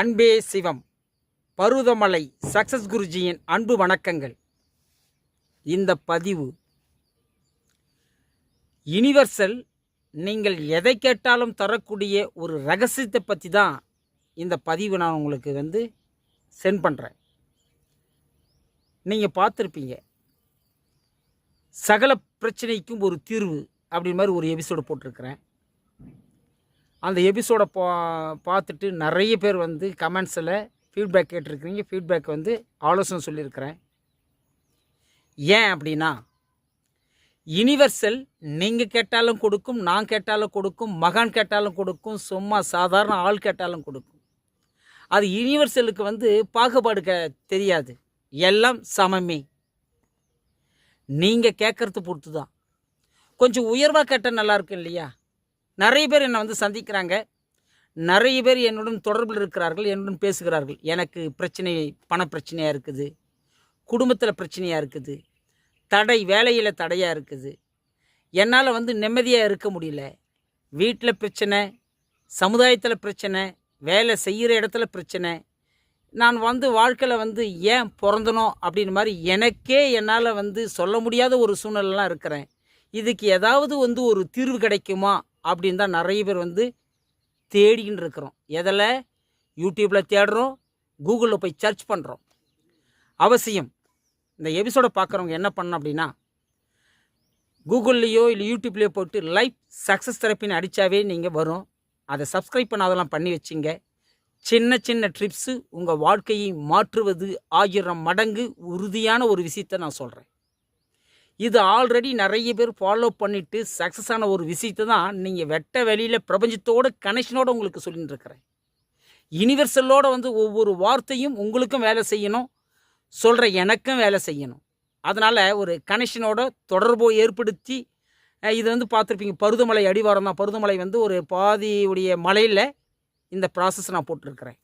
அன்பே சிவம். பருவதமலை சக்சஸ் குருஜியின் அன்பு வணக்கங்கள். இந்த பதிவு யுனிவர்சல் நீங்கள் எதை கேட்டாலும் தரக்கூடிய ஒரு ரகசியத்தை பற்றி தான் இந்த பதிவு நான் உங்களுக்கு வந்து சென்ட் பண்ணுறேன் நீங்கள் பார்த்துருப்பீங்க. சகல பிரச்சனைக்கும் ஒரு தீர்வு அப்படி மாதிரி ஒரு எபிசோடு போட்டிருக்கிறேன். அந்த எபிசோடை பா பார்த்துட்டு நிறைய பேர் வந்து கமெண்ட்ஸில் ஃபீட்பேக் கேட்டிருக்கிறீங்க. ஃபீட்பேக் வந்து ஆலோசனை சொல்லியிருக்கிறேன். ஏன் அப்படின்னா யுனிவர்சல் நீங்கள் கேட்டாலும் கொடுக்கும் நான் கேட்டாலும் கொடுக்கும் மகான் கேட்டாலும் கொடுக்கும் சும்மா சாதாரண ஆள் கேட்டாலும் கொடுக்கும். அது யுனிவர்சலுக்கு வந்து பாகுபாடு க தெரியாது. எல்லாம் சமமே. நீங்கள் கேட்குறது பொறுத்து தான் கொஞ்சம் உயர்வாக கேட்டால் நல்லாயிருக்கும் இல்லையா? நிறைய பேர் என்னை வந்து சந்திக்கிறாங்க. நிறைய பேர் என்னுடன் தொடர்பில் இருக்கிறார்கள் என்னுடன் பேசுகிறார்கள். எனக்கு பிரச்சனை பணப்பிரச்சனையாக இருக்குது. குடும்பத்தில் பிரச்சனையாக இருக்குது. தடை வேலையில் தடையாக இருக்குது. என்னால் வந்து நிம்மதியாக இருக்க முடியல. வீட்டில் பிரச்சனை சமுதாயத்தில் பிரச்சனை வேலை செய்கிற இடத்துல பிரச்சனை. நான் வந்து வாழ்க்கையில் வந்து ஏன் பிறந்தனோ அப்படின்னு மாதிரி எனக்கே என்னால் வந்து சொல்ல முடியாத ஒரு சூழ்நிலைலாம் இருக்கிறேன். இதுக்கு ஏதாவது வந்து ஒரு தீர்வு கிடைக்குமா? அப்படின்னு தான் நிறைய பேர் வந்து தேடிக்கின்னு இருக்கிறோம். எதில்? யூடியூப்பில் தேடுறோம் கூகுளில் போய் சர்ச் பண்ணுறோம் அவசியம். இந்த எபிசோடை பார்க்குறவங்க என்ன பண்ணணும் அப்படின்னா கூகுள்லேயோ இல்லை யூடியூப்லேயோ போட்டு லைஃப் சக்ஸஸ் தெரப்பின்னு அடித்தாவே நீங்கள் வரும். அதை சப்ஸ்கிரைப் பண்ணாதெல்லாம் பண்ணி வச்சிங்க. சின்ன சின்ன ட்ரிப்ஸு உங்கள் வாழ்க்கையை மாற்றுவது ஆயிரம் மடங்கு உறுதியான ஒரு விஷயத்தை நான் சொல்கிறேன் இது ஆல்ரெடி நிறைய பேர் ஃபாலோ பண்ணிவிட்டு சக்ஸஸ் ஆன ஒரு விஷயத்தை தான் நீங்கள் வெட்ட வெளியில் பிரபஞ்சத்தோட கனெக்ஷனோடு உங்களுக்கு சொல்லிட்டு இருக்கிறேன். யுனிவர்சலோட வந்து ஒவ்வொரு வார்த்தையும் உங்களுக்கும் வேலை செய்யணும் சொல்கிற எனக்கும் வேலை செய்யணும். அதனால் ஒரு கனெக்ஷனோட தொடர்பு ஏற்படுத்தி இது வந்து பார்த்துருப்பீங்க பருதுமலை அடிவாரம் தான். பருதுமலை வந்து ஒரு பாதியுடைய மலையில் இந்த ப்ராசஸ் நான் போட்டிருக்கிறேன்.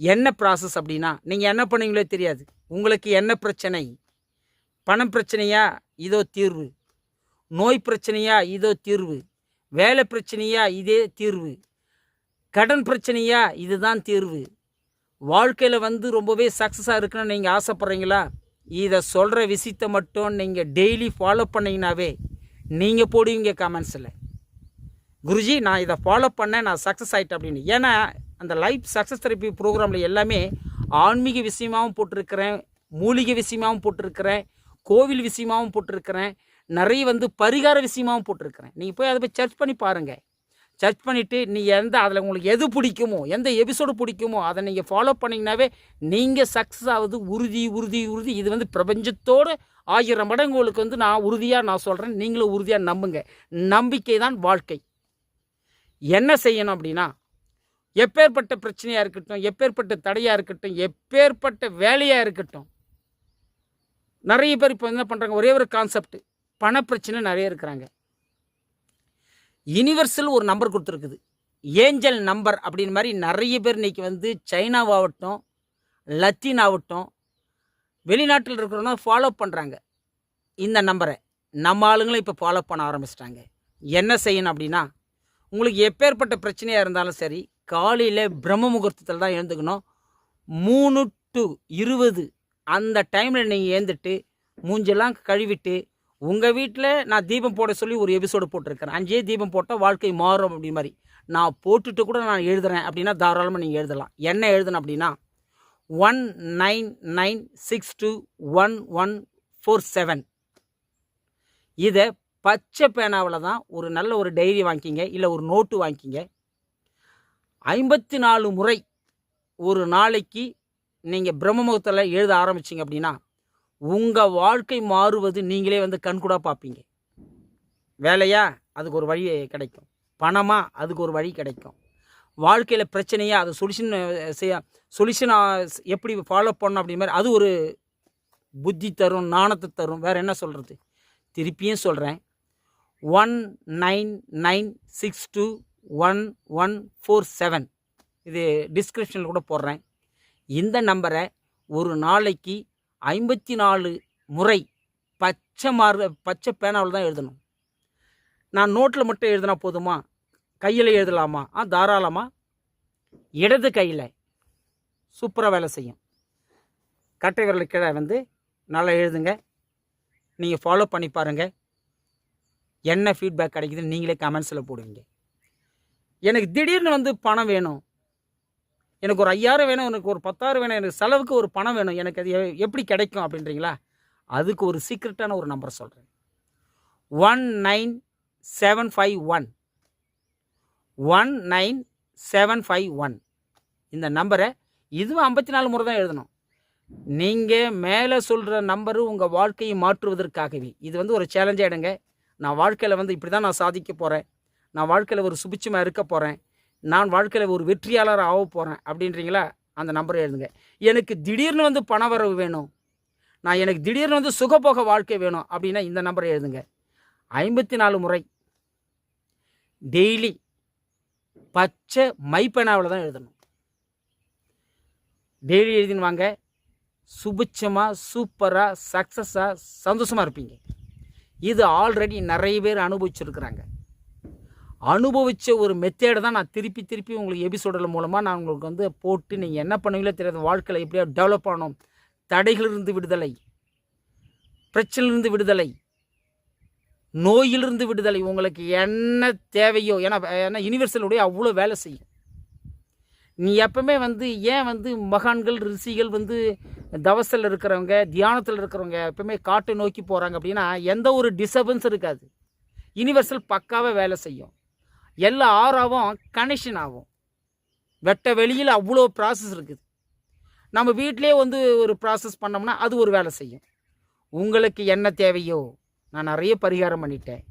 என்ன ப்ராசஸ் அப்படின்னா நீங்கள் என்ன பண்ணுவீங்களோ தெரியாது. உங்களுக்கு என்ன பிரச்சனை? பணம் பிரச்சனையா? இதோ தீர்வு. நோய் பிரச்சனையா இதோ தீர்வு. வேலை பிரச்சனையா இதே தீர்வு. கடன் பிரச்சனையா இதுதான் தீர்வு. வாழ்க்கையில் வந்து ரொம்பவே சக்ஸஸாக இருக்கணும்னு நீங்கள் ஆசைப்பட்றீங்களா? இதை சொல்கிற விஷயத்தை மட்டும் நீங்கள் டெய்லி ஃபாலோ பண்ணீங்கன்னாவே நீங்கள் போடுவீங்க கமெண்ட்ஸில் குருஜி நான் இதை ஃபாலோ பண்ணேன் நான் சக்ஸஸ் ஆகிட்டேன் அப்படின்னு. ஏன்னா அந்த லைஃப் சக்ஸஸ் தெரப்பி ப்ரோக்ராமில் எல்லாமே ஆன்மீக விஷயமாகவும் போட்டிருக்கிறேன் மூலிகை விஷயமாகவும் போட்டிருக்கிறேன் கோவில் விஷயமாகவும் போட்டிருக்கிறேன். நிறைய வந்து பரிகார விஷயமாகவும் போட்டிருக்கிறேன். நீங்கள் போய் அதை போய் சர்ச் பண்ணி பாருங்கள் சர்ச் பண்ணிவிட்டு நீ எந்த அதில் உங்களுக்கு எது பிடிக்குமோ எந்த எபிசோடு பிடிக்குமோ அதை நீங்கள் ஃபாலோ பண்ணிங்கனாவே நீங்கள் சக்ஸஸ் ஆகுது உறுதி உறுதி உறுதி. இது வந்து பிரபஞ்சத்தோடு ஆயிரம் மடங்கு உங்களுக்கு வந்து நான் உறுதியாக நான் சொல்கிறேன் நீங்களும் உறுதியாக நம்புங்க. நம்பிக்கை தான் வாழ்க்கை. என்ன செய்யணும் அப்படின்னா எப்பேற்பட்ட பிரச்சனையாக இருக்கட்டும் எப்பேற்பட்ட தடையாக இருக்கட்டும் எப்பேற்பட்ட வேலையாக இருக்கட்டும் நிறைய பேர் இப்போ என்ன பண்ணுறாங்க ஒரே ஒரு கான்செப்ட் பணப்பிரச்சனை நிறைய இருக்கிறாங்க. யுனிவர்சல் ஒரு நம்பர் கொடுத்துருக்குது. ஏஞ்சல் நம்பர் அப்படின்னு மாதிரி நிறைய பேர் இன்றைக்கி வந்து சைனாவாகட்டும் லத்தீன் ஆகட்டும் வெளிநாட்டில் இருக்கிறவங்க ஃபாலோ பண்ணுறாங்க இந்த நம்பரை நம்ம ஆளுங்களும் இப்போ ஃபாலோ பண்ண ஆரம்பிச்சிட்டாங்க. என்ன செய்யணும் அப்படின்னா உங்களுக்கு எப்பேற்பட்ட பிரச்சனையாக இருந்தாலும் சரி காலையில் பிரம்ம முகூர்த்தத்தில் தான் எழுந்துக்கணும். மூணு டு இருபது அந்த டைமில் நீங்கள் ஏந்துட்டு மூஞ்செல்லாம் கழுவிட்டு உங்கள் வீட்டில் நான் தீபம் போட சொல்லி ஒரு எபிசோடு போட்டிருக்கிறேன். அஞ்சே தீபம் போட்டால் வாழ்க்கை மாறும் அப்படி மாதிரி. நான் போட்டுட்டு கூட நான் எழுதுகிறேன் அப்படின்னா தாராளமாக நீங்கள் எழுதலாம். என்ன எழுதணும் அப்படின்னா one nine nine six two one one four seven இதை பச்சை பேனாவில் தான் ஒரு நல்ல ஒரு டைரி வாங்கிக்கிங்க இல்லை ஒரு நோட்டு வாங்கிக்கிங்க. ஐம்பத்தி நாலு முறை ஒரு நாளைக்கு நீங்கள் பிரம்மமுகத்தில் எழுத ஆரம்பிச்சிங்க அப்படின்னா உங்கள் வாழ்க்கை மாறுவது நீங்களே வந்து கண்கூடாக பார்ப்பீங்க. வேலையா அதுக்கு ஒரு வழி கிடைக்கும். பணமாக அதுக்கு ஒரு வழி கிடைக்கும். வாழ்க்கையில் பிரச்சனையாக அது சொல்யூஷன் செய்ய சொல்யூஷன் எப்படி ஃபாலோ பண்ணணும் அப்படி மாதிரி அது ஒரு புத்தி தரும் நாணத்தை தரும். வேறு என்ன சொல்கிறது திருப்பியும் சொல்கிறேன் one nine nine six two one one four seven. இது டிஸ்கிரிப்ஷனில் கூட போடுறேன். இந்த நம்பரை ஒரு நாளைக்கு ஐம்பத்தி நாலு முறை பச்சை மாறு பச்சை பேனாவில் தான் எழுதணும். நான் நோட்டில் மட்டும் எழுதினா போதுமா? கையில் எழுதலாமா? ஆ தாராளமாக இடது கையில் சூப்பராக வேலை செய்யும். கட்டை விரல் கீழே வந்து நல்லா எழுதுங்க. நீங்கள் ஃபாலோ பண்ணி பாருங்கள் என்ன ஃபீட்பேக் கிடைக்குதுன்னு நீங்களே கமெண்ட்ஸில் போடுவீங்க. எனக்கு திடீர்னு வந்து பணம் வேணும். எனக்கு ஒரு ஐயாயிரம் வேணும் எனக்கு ஒரு பத்தாயிரம் வேணும் எனக்கு செலவுக்கு ஒரு பணம் வேணும் எனக்கு அது எப்படி கிடைக்கும் அப்படின்றீங்களா? அதுக்கு ஒரு சீக்ரெட்டான ஒரு நம்பர் சொல்கிறேன் one nine seven five one. One nine seven five one. இந்த நம்பரை இதுவும் ஐம்பத்தி நாலு முறை தான் எழுதணும். நீங்கள் மேலே சொல்கிற நம்பரு உங்கள் வாழ்க்கையை மாற்றுவதற்காகவே. இது வந்து ஒரு சேலஞ்சாக எடுங்க. நான் வாழ்க்கையில் வந்து இப்படி தான் நான் சாதிக்க போகிறேன் நான் வாழ்க்கையில் ஒரு சுபிச்சமாக இருக்க போகிறேன் நான் வாழ்க்கையில் ஒரு வெற்றியாளர் ஆக போகிறேன் அப்படின்றீங்களா? அந்த நம்பரை எழுதுங்க. எனக்கு திடீர்னு வந்து பண வரவு வேணும். நான் எனக்கு திடீர்னு வந்து சுகபோக வாழ்க்கை வேணும் அப்படின்னா இந்த நம்பரை எழுதுங்க. ஐம்பத்தி நாலு முறை. டெய்லி பச்சை மைப்பெனாவில் தான் எழுதணும். டெய்லி எழுதின்னு வாங்க சுபிட்சமாக சூப்பராக சக்ஸஸாக சந்தோஷமாக இருப்பீங்க. இது ஆல்ரெடி நிறைய பேர் அனுபவிச்சிருக்கிறாங்க. அனுபவித்த ஒரு மெத்தேடை தான் நான் திருப்பி திருப்பி உங்களுக்கு எபிசோடில் மூலமாக நான் உங்களுக்கு வந்து போட்டு நீங்கள் என்ன பண்ணுவீங்களோ தெரியாது. வாழ்க்கையில் எப்படியா டெவலப் ஆகணும் தடைகளிலிருந்து விடுதலை. பிரச்சனையிலிருந்து விடுதலை. நோயிலிருந்து விடுதலை. உங்களுக்கு என்ன தேவையோ ஏன்னா ஏன்னா யூனிவர்சலுடைய அவ்வளோ வேலை செய்யும். நீ எப்பவுமே வந்து ஏன் வந்து மகான்கள் ரிஷிகள் வந்து தவசில் இருக்கிறவங்க தியானத்தில் இருக்கிறவங்க எப்பவுமே காட்டை நோக்கி போகிறாங்க அப்படின்னா எந்த ஒரு டிஸ்டர்பன்ஸ் இருக்காது. யூனிவர்சல் பக்காவாக வேலை செய்யும். எல்லா ஆறாவும் கனெக்ஷன் ஆகும். வெட்ட வெளியில் அவ்வளோ ப்ராசஸ் இருக்குது. நம்ம வீட்டிலே வந்து ஒரு ப்ராசஸ் பண்ணோம்னா அது ஒரு வேலை செய்யும். உங்களுக்கு என்ன தேவையோ நான் நிறைய பரிகாரம் பண்ணிட்டேன்.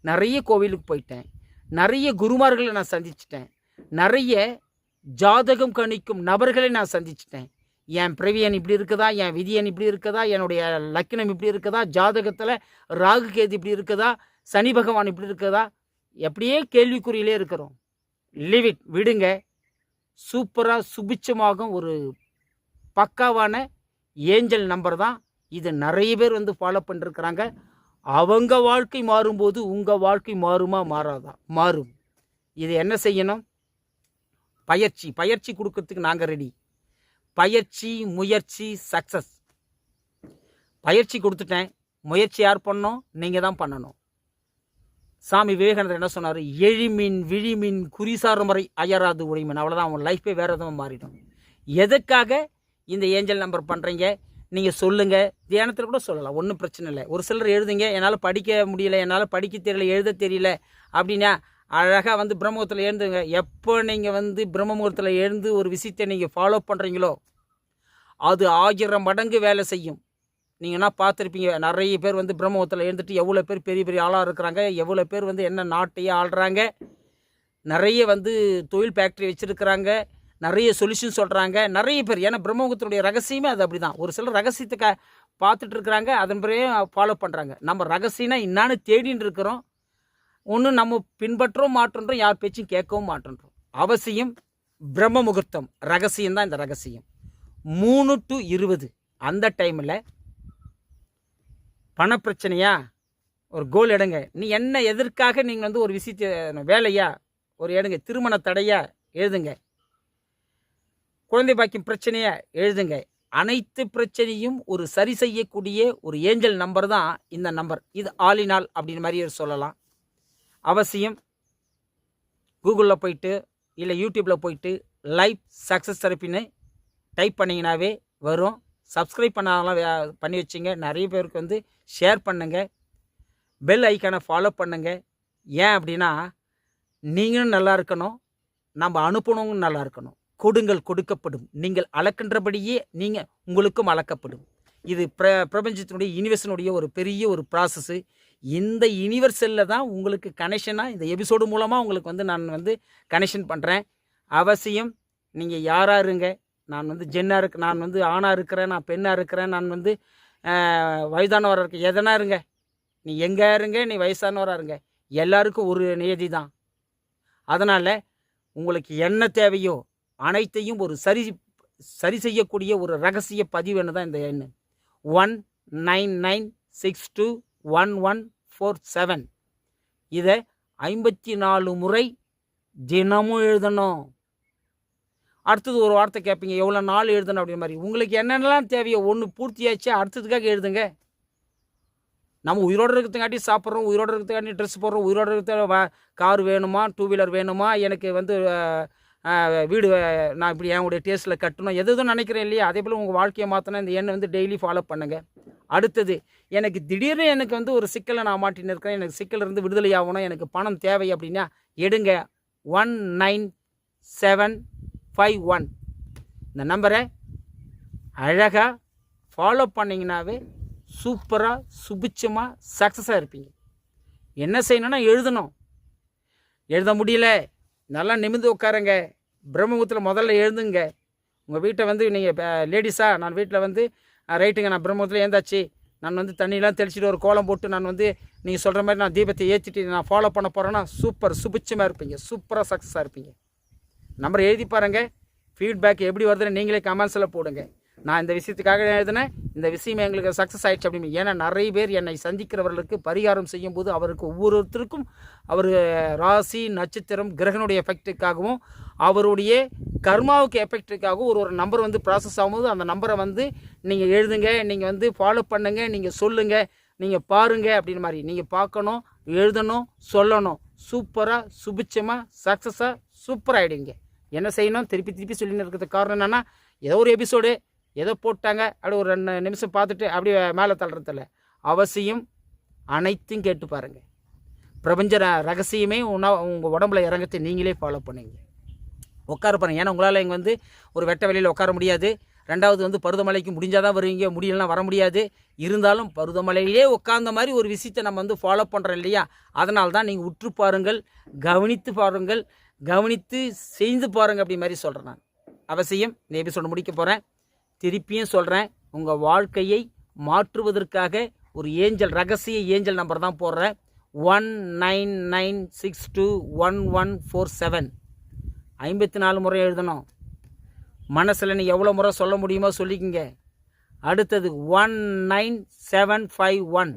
நிறைய கோவிலுக்கு போயிட்டேன். நிறைய குருமார்களை நான் சந்திச்சிட்டேன். நிறைய ஜாதகம் கணிக்கும் நபர்களை நான் சந்திச்சிட்டேன். என் பிரவியன் இப்படி இருக்குதா? என் விதியன் இப்படி இருக்குதா? என்னுடைய லக்கினம் இப்படி இருக்குதா? ஜாதகத்தில் ராகு கேது இப்படி இருக்குதா? சனி பகவான் இப்படி இருக்குதா? எப்படியே கேள்விக்குறியிலே இருக்கிறோம். லிவிட் இட் விடுங்க. சூப்பராக சுபிச்சமாகும் ஒரு பக்காவான ஏஞ்சல் நம்பர் தான். இதை நிறைய பேர் வந்து ஃபாலோ பண்ணிருக்கிறாங்க. அவங்க வாழ்க்கை மாறும்போது உங்கள் வாழ்க்கை மாறுமா மாறாதா? மாறும். இது என்ன செய்யணும்? பயிற்சி பயிற்சி கொடுக்கறதுக்கு நாங்கள் ரெடி பயிற்சி முயற்சி சக்ஸஸ் பயிற்சி கொடுத்துட்டேன். முயற்சி யார் பண்ணணும்? நீங்கள் தான் பண்ணணும். சாமி விவேகானந்தர் என்ன சொன்னார்? எழிமின் விழிமின் குறிசார் முறை அயராது உழைமின் அவ்வளோதான் அவன் லைஃப்பே வேறு எதுவும் மாறிடும். எதுக்காக இந்த ஏஞ்சல் நம்பர் பண்ணுறீங்க நீங்கள் சொல்லுங்கள் தியானத்தில் கூட சொல்லலாம் ஒன்றும் பிரச்சனை இல்லை. ஒரு சிலர் எழுதுங்க என்னால் படிக்க முடியல என்னால் படிக்க தெரியல எழுத தெரியல அப்படின்னா அழகாக வந்து பிரம்மபுரத்தில் எழுந்துங்க. எப்போ நீங்கள் வந்து பிரம்மமுகூர்த்தத்தில் எழுந்து ஒரு விஷயத்தை நீங்கள் ஃபாலோ பண்ணுறீங்களோ அது ஆயிரம் மடங்கு வேலை செய்யும். நீங்கள் என்ன பார்த்துருப்பீங்க? நிறைய பேர் வந்து பிரம்மபுரத்தில் எழுந்துட்டு எவ்வளோ பேர் பெரிய பெரிய ஆளாக இருக்கிறாங்க எவ்வளோ பேர் வந்து என்ன நாட்டையே ஆள்றாங்க நிறைய வந்து தொழில் ஃபேக்ட்ரி வச்சுருக்கிறாங்க நிறைய சொல்யூஷன் சொல்கிறாங்க நிறைய பேர். ஏன்னா பிரம்மமுகத்தினுடைய ரகசியமே அது அப்படி தான் ஒரு சிலர் ரகசியத்தை க பார்த்துட்டு இருக்கிறாங்க அதன் பிறகு ஃபாலோ பண்ணுறாங்க நம்ம ரகசியம்னா என்னான்னு தேடின்னு இருக்கிறோம். ஒன்றும் நம்ம பின்பற்றவும் மாட்டோன்றோம் யார் பேச்சும் கேட்கவும் மாட்டோன்றோம். அவசியம் பிரம்ம முகூர்த்தம் ரகசியம் தான் இந்த ரகசியம். மூணு டு இருபது அந்த டைமில் பணப்பிரச்சனையா? ஒரு கோல் எடுங்க. நீ என்ன எதற்காக நீங்கள் வந்து ஒரு விஷயத்தை வேலையா? ஒரு எடுங்க. திருமண தடையா? எழுதுங்க. குழந்தை பாக்கியம் பிரச்சனையா? எழுதுங்க. அனைத்து பிரச்சனையும் ஒரு சரி செய்யக்கூடிய ஒரு ஏஞ்சல் நம்பர் தான் இந்த நம்பர். இது ஆலினால் அப்படின்னு மாதிரி சொல்லலாம். அவசியம். கூகுளில் போயிட்டு இல்லை யூடியூப்பில் போயிட்டு லைஃப் சக்ஸஸ் தெரப்பின்னு டைப் பண்ணிங்கனாவே வரும். சப்ஸ்கிரைப் பண்ணாதெல்லாம் பண்ணி வச்சுங்க. நிறைய பேருக்கு வந்து ஷேர் பண்ணுங்கள் பெல் ஐக்கானை ஃபாலோ பண்ணுங்கள் ஏன் அப்படின்னா நீங்களும் நல்லா இருக்கணும். நம்ம அனுப்பணும் நல்லா இருக்கணும். கொடுங்கள் கொடுக்கப்படும். நீங்கள் அளக்கின்றபடியே நீங்கள் உங்களுக்கும் அளக்கப்படும். இது பிர பிரபஞ்சத்தினுடைய யூனிவர்ஸினுடைய ஒரு பெரிய ஒரு ப்ராசஸ்ஸு இந்த யூனிவர்சலில் தான் உங்களுக்கு கனெக்ஷனாக இந்த எபிசோடு மூலமாக உங்களுக்கு வந்து நான் வந்து கனெக்ஷன் பண்ணுறேன் அவசியம் நீங்கள் யாராக இருங்க. நான் வந்து ஜென்னாக இருக்கு நான் வந்து ஆணாக இருக்கிறேன் நான் பெண்ணாக இருக்கிறேன் நான் வந்து வயதானவராக இருக்கேன் எதனா இருங்க. நீ எங்கே இருங்க நீ வயசானவராக இருங்க. எல்லாருக்கும் ஒரு நியதி தான். அதனால் உங்களுக்கு என்ன தேவையோ அனைத்தையும் ஒரு சரி சரி செய்யக்கூடிய ஒரு ரகசிய பதிவுன்னு தான் இந்த எண் one nine nine six two one one four seven. இதை ஐம்பத்தி நாலு முறை தினமும் எழுதணும். அடுத்தது ஒரு வார்த்தை கேட்பீங்க எவ்வளோ நாள் எழுதணும் அப்படின்ற மாதிரி. உங்களுக்கு என்னென்னலாம் தேவையோ ஒன்று பூர்த்தியாச்சு அடுத்ததுக்காக எழுதுங்க. நம்ம உயிரோடு இருக்கிறதுக்காட்டி சாப்பிட்றோம் உயிரோடு இருக்கிறதுக்காட்டி ட்ரெஸ் போடுறோம் உயிரோடு இருக்கிறத கார் வேணுமா டூ வீலர் வேணுமா எனக்கு வந்து வீடு நான் இப்படி என்னுடைய டேஸ்ட்டில் கட்டணும் எது எதுவும் நினைக்கிறேன் இல்லையா? அதே போல் உங்கள் வாழ்க்கையை மாற்றினா இந்த எண்ணை வந்து டெய்லி ஃபாலோ பண்ணுங்கள் அடுத்தது எனக்கு திடீர்னு எனக்கு வந்து ஒரு சிக்கலை நான் மாட்டின்னு இருக்கேன் எனக்கு சிக்கல் இருந்து விடுதலை ஆகணும் எனக்கு பணம் தேவை அப்படின்னா எடுங்க. One nine seven five one இந்த நம்பரை அழகாக ஃபாலோ பண்ணிங்கனாவே சூப்பராக சுபிச்சமாக சக்ஸஸாக இருப்பீங்க. என்ன செய்யணும்னா எழுதணும். எழுத முடியல நல்லா நிமிர்ந்து உட்காருங்க. பிரம்மபுத்தில் முதல்ல எழுதுங்க. உங்கள் வீட்டை வந்து நீங்கள் லேடிஸாக நான் வீட்டில் வந்து ரைட்டுங்க நான் பிரம்மபுத்தில் ஏந்தாச்சு நான் வந்து தண்ணியெலாம் தெளிச்சிட்டு ஒரு கோலம் போட்டு நான் வந்து நீங்கள் சொல்கிற மாதிரி நான் தீபத்தை ஏற்றிட்டு நான் ஃபாலோ பண்ண போகிறேன்னா சூப்பர் சுபிச்சமாக இருப்பீங்க. சூப்பராக சக்ஸஸாக இருப்பீங்க. நம்பர் எழுதி பாருங்கள் ஃபீட்பேக் எப்படி வருதுன்னு நீங்களே கமெண்ட்ஸில் போடுங்க. நான் இந்த விஷயத்துக்காக எழுதினேன். இந்த விஷயம் எங்களுக்கு சக்ஸஸ் ஆயிடுச்சு அப்படின்னு. ஏன்னா நிறைய பேர் என்னை சந்திக்கிறவர்களுக்கு பரிகாரம் செய்யும்போது அவருக்கு ஒவ்வொருத்தருக்கும் அவர் ராசி நட்சத்திரம் கிரகனுடைய எஃபெக்ட்டுக்காகவும் அவருடைய கர்மாவுக்கு எஃபெக்ட்டுக்காகவும் ஒரு ஒரு நம்பர் வந்து ப்ராசஸ் ஆகும்போது அந்த நம்பரை வந்து நீங்கள் எழுதுங்க நீங்கள் வந்து ஃபாலோ பண்ணுங்கள் நீங்கள் சொல்லுங்கள் நீங்கள் பாருங்கள் அப்படின்னு மாதிரி. நீங்கள் பார்க்கணும் எழுதணும் சொல்லணும். சூப்பராக சுபிச்சமாக சக்ஸஸாக சூப்பர் ஆகிடுங்க என்ன செய்யணும்? திருப்பி திருப்பி சொல்லின்னு இருக்கிறதுக்கு காரணம் என்னென்னா ஏதோ ஒரு எபிசோடு ஏதோ போட்டாங்க. அப்படி ஒரு ரெண்டு நிமிஷம் பார்த்துட்டு அப்படியே மேலே தள்ளுறதில்ல அவசியம் அனைத்தும் கேட்டு பாருங்கள் பிரபஞ்ச ர- ரகசியமே உணவு உங்கள் உடம்புல இறங்கத்தை நீங்களே ஃபாலோ பண்ணுங்க. உட்கார பாருங்கள் ஏன்னா உங்களால் இங்கே வந்து ஒரு வெட்ட வெளியில் உட்கார முடியாது. ரெண்டாவது வந்து பருவமழைக்கு முடிஞ்சால் தான் வருவீங்க. முடியலனா வர முடியாது. இருந்தாலும் பருவமழையிலே உட்கார்ந்த மாதிரி ஒரு விஷயத்தை நம்ம வந்து ஃபாலோ பண்ணுறோம் இல்லையா? அதனால தான் நீங்கள் உற்று பாருங்கள் கவனித்து பாருங்கள். கவனித்து செய்து பாருங்கள் அப்படி மாதிரி சொல்கிறேன் நான். அவசியம் இந்த எபிசோடு முடிக்க போகிறேன் திருப்பியும் சொல்கிறேன் உங்கள் வாழ்க்கையை மாற்றுவதற்காக ஒரு ஏஞ்சல் ரகசிய ஏஞ்சல் நம்பர் தான் போடுறேன். One nine nine six two one one four seven ஐம்பத்தி நாலு முறை எழுதணும். மனசில் நீ எவ்வளோ முறை சொல்ல முடியுமோ சொல்லிக்கிங்க. அடுத்தது one nine seven five one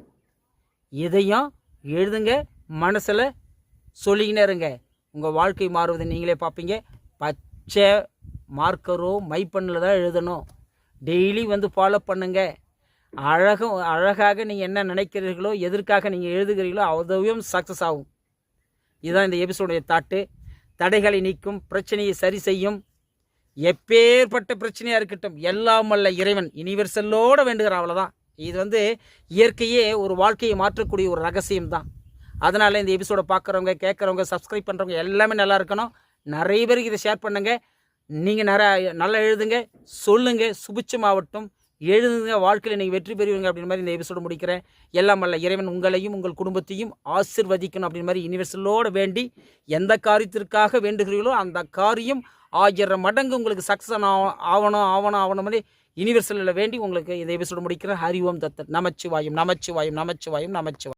இதையும் எழுதுங்க மனசில் சொல்லிக்கினே இருங்க. உங்கள் வாழ்க்கை மாறுவதை நீங்களே பார்ப்பீங்க. பச்சை மார்க்கரோ மைப்பண்ணில் தான் எழுதணும். டெய்லி வந்து ஃபாலோ பண்ணுங்க. அழகும் அழகாக நீங்கள் என்ன நினைக்கிறீர்களோ எதற்காக நீங்கள் எழுதுகிறீர்களோ அதுவும் சக்ஸஸ் ஆகும். இதுதான் இந்த எபிசோடைய தாட்டு தடைகளை நீக்கும் பிரச்சனையை சரி செய்யும். எப்பேற்பட்ட பிரச்சனையாக இருக்கட்டும் எல்லாம் வல்ல இறைவன். யூனிவர்சல்லோடு வேண்டுகிற அவ்வளோதான் இது வந்து இயற்கையே ஒரு வாழ்க்கையை மாற்றக்கூடிய ஒரு ரகசியம் தான் அதனால் இந்த எபிசோடை பார்க்குறவங்க கேட்குறவங்க சப்ஸ்கிரைப் பண்ணுறவங்க எல்லாமே நல்லா இருக்கணும். நிறைய பேருக்கு இதை ஷேர் பண்ணுங்கள் நீங்கள் நிறைய நல்லா எழுதுங்க சொல்லுங்கள் சுபிச்சமாகட்டும் எழுதுங்க. வாழ்க்கையில் நீங்கள் வெற்றி பெறுவீங்க அப்படின்ற மாதிரி இந்த எபிசோடு முடிக்கிறேன். எல்லாம் வல்ல இறைவன் உங்களையும் உங்கள் குடும்பத்தையும் ஆசிர்வதிக்கணும் அப்படின்ற மாதிரி யூனிவர்சலோடு வேண்டி எந்த காரியத்திற்காக வேண்டுகிறீர்களோ அந்த காரியம் ஆயிரம் மடங்கு உங்களுக்கு சக்ஸஸ் ஆகணும் ஆவணும் ஆகணும் மாதிரி யூனிவர்சலில் வேண்டி உங்களுக்கு இந்த எபிசோடு முடிக்கிறேன். ஹரி ஓம் தத்தர் நமச்சிவாயும் நமச்சிவாயும் நமச்சிவாயும் நமச்சிவாயும்.